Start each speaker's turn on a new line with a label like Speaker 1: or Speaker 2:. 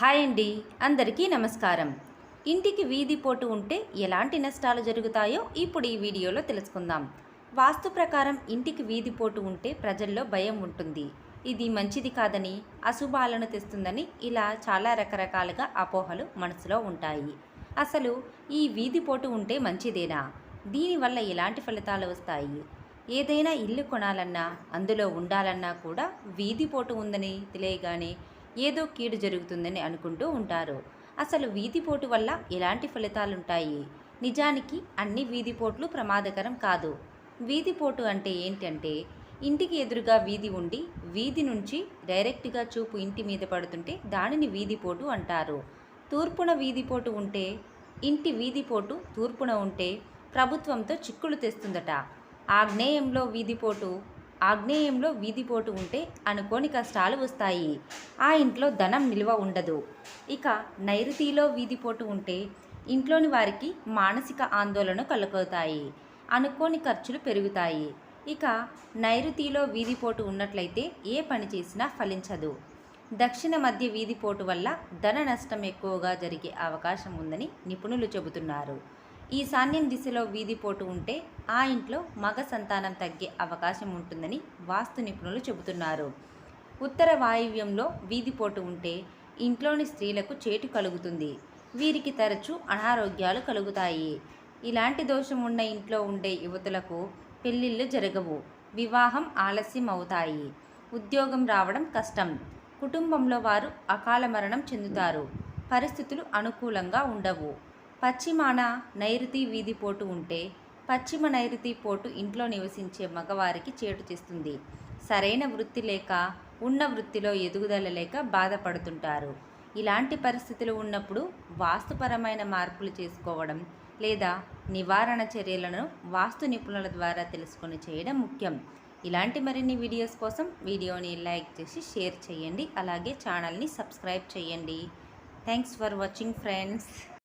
Speaker 1: Hi అండి అందరికీ నమస్కారం. ఇంటికి వీధి పోటు ఉంటే ఎలాంటి నష్టాలు జరుగుతాయో ఇప్పుడు ఈ వీడియోలో తెలుసుకుందాం. వాస్తు ప్రకారం ఇంటికి వీధి పోటు ఉంటే ప్రజల్లో భయం ఉంటుంది. ఇది మంచిది కాదని అశుభాలను తెస్తుందని ఇలా చాలా రకరకాలుగా అపోహలు మనసులో ఉంటాయి. అసలు ఈ వీధి పోటు ఉంటే మంచిదేనా? దీనివల్ల ఎలాంటి ఫలితాలు వస్తాయి? ఏదైనా ఇల్లు కొనాలన్నా అందులో ఉండాలన్నా కూడా వీధి పోటు ఉందని తెలియగానే ఏదో కీడు జరుగుతుందని అనుకుంటూ ఉంటారు. అసలు వీధిపోటు వల్ల ఎలాంటి ఫలితాలుంటాయి? నిజానికి అన్ని వీధిపోట్లు ప్రమాదకరం కాదు. వీధిపోటు అంటే ఏంటంటే ఇంటికి ఎదురుగా వీధి ఉండి వీధి నుంచి డైరెక్ట్గా చూపు ఇంటి మీద పడుతుంటే దానిని వీధిపోటు అంటారు. తూర్పున వీధిపోటు ఉంటే ఇంటి వీధిపోటు తూర్పున ఉంటే ప్రభుత్వంతో చిక్కులు తెస్తుందట. ఆగ్నేయంలో వీధిపోటు ఆగ్నేయంలో వీధిపోటు ఉంటే అనుకోని కష్టాలు వస్తాయి. ఆ ఇంట్లో ధనం నిల్వ ఉండదు. ఇక నైరుతిలో వీధిపోటు ఉంటే ఇంట్లోని వారికి మానసిక ఆందోళన కలుగుతాయి అనుకోని ఖర్చులు పెరుగుతాయి. ఇక నైరుతిలో వీధిపోటు ఉన్నట్లయితే ఏ పని చేసినా ఫలించదు. దక్షిణ మధ్య వీధిపోటు వల్ల ధన నష్టం ఎక్కువగా జరిగే అవకాశం ఉందని నిపుణులు చెబుతున్నారు. ఈశాన్యం దిశలో వీధిపోటు ఉంటే ఆ ఇంట్లో మగ సంతానం తగ్గే అవకాశం ఉంటుందని వాస్తు నిపుణులు చెబుతున్నారు. ఉత్తర వాయువ్యంలో వీధిపోటు ఉంటే ఇంట్లోని స్త్రీలకు చేటు కలుగుతుంది. వీరికి తరచూ అనారోగ్యాలు కలుగుతాయి. ఇలాంటి దోషం ఉన్న ఇంట్లో ఉండే యువతులకు పెళ్ళిళ్ళు జరగవు. వివాహం ఆలస్యం అవుతాయి. ఉద్యోగం రావడం కష్టం. కుటుంబంలో వారు అకాల మరణం చెందుతారు. పరిస్థితులు అనుకూలంగా ఉండవు. పశ్చిమాన నైరుతి వీధి పోటు ఉంటే పశ్చిమ నైరుతి పోటు ఇంట్లో నివసించే మగవారికి చేటు చేస్తుంది. సరైన వృత్తి లేక ఉన్న వృత్తిలో ఎదుగుదల లేక బాధపడుతుంటారు. ఇలాంటి పరిస్థితులు ఉన్నప్పుడు వాస్తుపరమైన మార్పులు చేసుకోవడం లేదా నివారణ చర్యలను వాస్తు నిపుణుల ద్వారా తెలుసుకొని చేయడం ముఖ్యం. ఇలాంటి మరిన్ని వీడియోస్ కోసం వీడియోని లైక్ చేసి షేర్ చేయండి. అలాగే ఛానల్ని సబ్స్క్రైబ్ చేయండి. Thanks for watching friends.